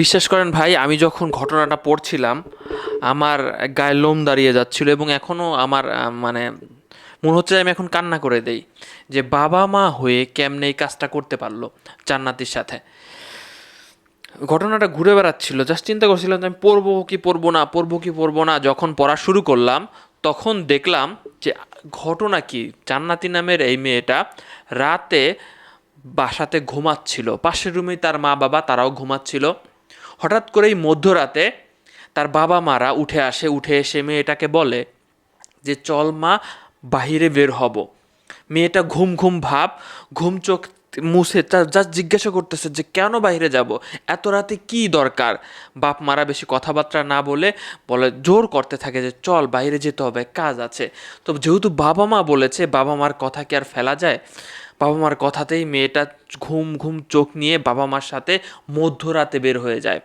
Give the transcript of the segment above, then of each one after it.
বিশ্বাস করেন ভাই, আমি যখন ঘটনাটা পড়ছিলাম, আমার গায়ে লোম দাঁড়িয়ে যাচ্ছিল এবং এখনও আমার মানে মনে হচ্ছে আমি এখন কান্না করে দেই যে বাবা মা হয়ে কেমনে এই কাজটা করতে পারল জান্নাতির সাথে। ঘটনাটা ঘুরে বেড়াচ্ছিল, জাস্ট চিন্তা করছিলাম যে আমি পড়ব কি পড়ব না, পড়ব কি পড়ব না। যখন পড়া শুরু করলাম, তখন দেখলাম যে ঘটনা কি, জান্নাতি নামের এই মেয়েটা রাতে বাসাতে ঘুমাচ্ছিল, পাশের রুমে তার মা বাবা তারাও ঘুমাচ্ছিল। হঠাৎ করেই মধ্যরাতে তার বাবা মারা উঠে আসে, উঠে এসে মেয়েটাকে বলে যে, চল মা, বাহিরে বের হব। মেয়েটা ঘুম ঘুম ভাব, ঘুম চোখ মুছে তার জাস্ট জিজ্ঞাসা করতেছে যে, কেন বাইরে যাব? এত রাতে কি দরকার? বাপ মারা বেশি কথাবার্তা না বলে বলে, জোর করতে থাকে যে, চল বাইরে যেতে হবে, কাজ আছে। তো যেহেতু বাবা মা বলেছে, বাবা মার কথা কি আর ফেলা যায়? বাবা মার কথাতেই মেয়েটা ঘুম ঘুম, চোখ নিয়ে বাবা মার সাথে মধ্যরাতে বের হয়ে যায়।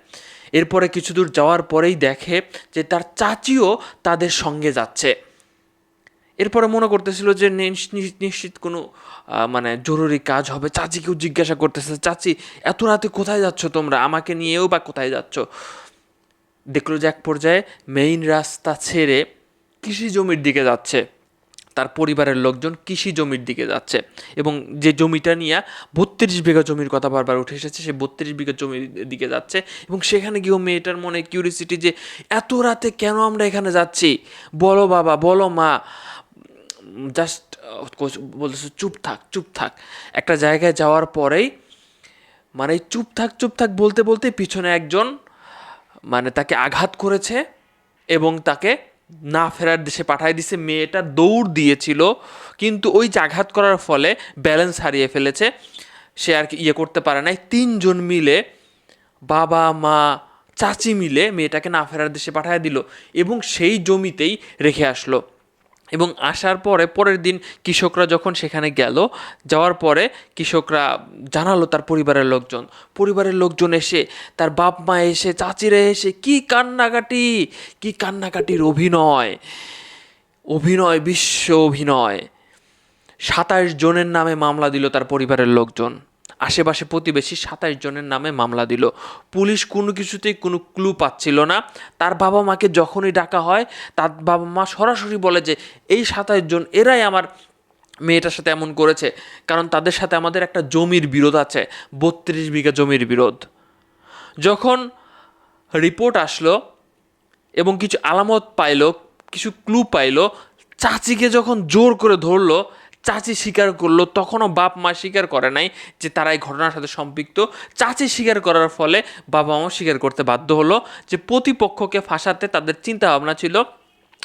এরপরে কিছু দূর যাওয়ার পরেই দেখে যে তার চাচিও তাদের সঙ্গে যাচ্ছে। এরপরে মনে করতেছিল যে নিশ- নিশ- নিশ্চিত কোনো মানে জরুরি কাজ হবে। চাচিকেও জিজ্ঞাসা করতেছে, চাচি, এত রাতে কোথায় যাচ্ছ তোমরা? আমাকে নিয়েও বা কোথায় যাচ্ছ? দেখল যে এক পর্যায়ে মেইন রাস্তা ছেড়ে কৃষি জমির দিকে যাচ্ছে। তার পরিবারের লোকজন কৃষি জমির দিকে যাচ্ছে এবং যে জমিটা নিয়ে বত্রিশ বিঘা জমির কথা বারবার উঠে এসেছে, সে বত্রিশ বিঘা জমির দিকে যাচ্ছে এবং সেখানে গিয়েও মেয়েটার মনে কিউরিসিটি যে এত রাতে কেন আমরা এখানে যাচ্ছি? বলো বাবা, বলো মা। জাস্ট বলতেছে, চুপ থাক চুপ থাক। একটা জায়গায় যাওয়ার পরেই মানে চুপ থাক চুপ থাক বলতে বলতে পিছনে একজন মানে তাকে আঘাত করেছে এবং তাকে না ফেরার দেশে পাঠিয়ে দিছে। মেয়েটা দৌড় দিয়েছিল, কিন্তু ওই জাঘাত করার ফলে ব্যালেন্স হারিয়ে ফেলেছে। সে আর কি ইয়ে করতে পারে নাই। তিনজন মিলে বাবা, মা, চাচি মিলে মেয়েটাকে না ফেরার দেশে পাঠিয়ে দিল এবং সেই জমিতেই রেখে আসলো। এবং আসার পরে পরের দিন কৃষকরা যখন সেখানে গেল, যাওয়ার পরে কৃষকরা জানালো তার পরিবারের লোকজন। পরিবারের লোকজন এসে তার বাপ মা এসে, চাচিরা এসে, কি কান্নাকাটি, কি কান্নাকাটির অভিনয় অভিনয়, বিশ্ব অভিনয়। সাতাশ জনের নামে মামলা দিল তার পরিবারের লোকজন। আশেপাশে প্রতিবেশী সাতাশ জনের নামে মামলা দিল। পুলিশ কোনো কিছুতেই কোনো ক্লু পাচ্ছিল না। তার বাবা মাকে যখনই ডাকা হয়, তার বাবা মা সরাসরি বলে যে, এই সাতাশ জন, এরাই আমার মেয়েটার সাথে এমন করেছে। কারণ তাদের সাথে আমাদের একটা জমির বিরোধ আছে, বত্রিশ বিঘা জমির বিরোধ। যখন রিপোর্ট আসলো এবং কিছু আলামত পাইলো, কিছু ক্লু পাইলো, চাচিকে যখন জোর করে ধরলো চাচি স্বীকার করল, তখনও বাপ মা স্বীকার করে নাই যে তারা এই ঘটনার সাথে সম্পৃক্ত। চাচি স্বীকার করার ফলে বাবা মাও স্বীকার করতে বাধ্য হলো যে প্রতিপক্ষকে ফাঁসাতে তাদের চিন্তা ভাবনা ছিল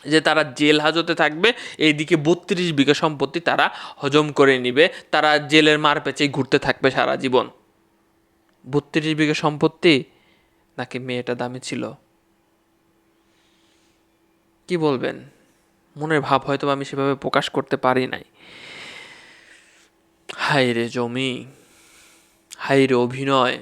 যে তারা জেল হাজতে থাকবে, এইদিকে বত্রিশ বিঘা সম্পত্তি তারা হজম করে নিবে, তারা জেলের মার পেঁচেই ঘুরতে থাকবে সারা জীবন। বত্রিশ বিঘা সম্পত্তি? নাকি মেয়েটা দামি ছিল? কি বলবেন? মনের ভাব হয়তো আমি সেভাবে প্রকাশ করতে পারি নাই। হাই রে জমি হাই রে অভিনয়।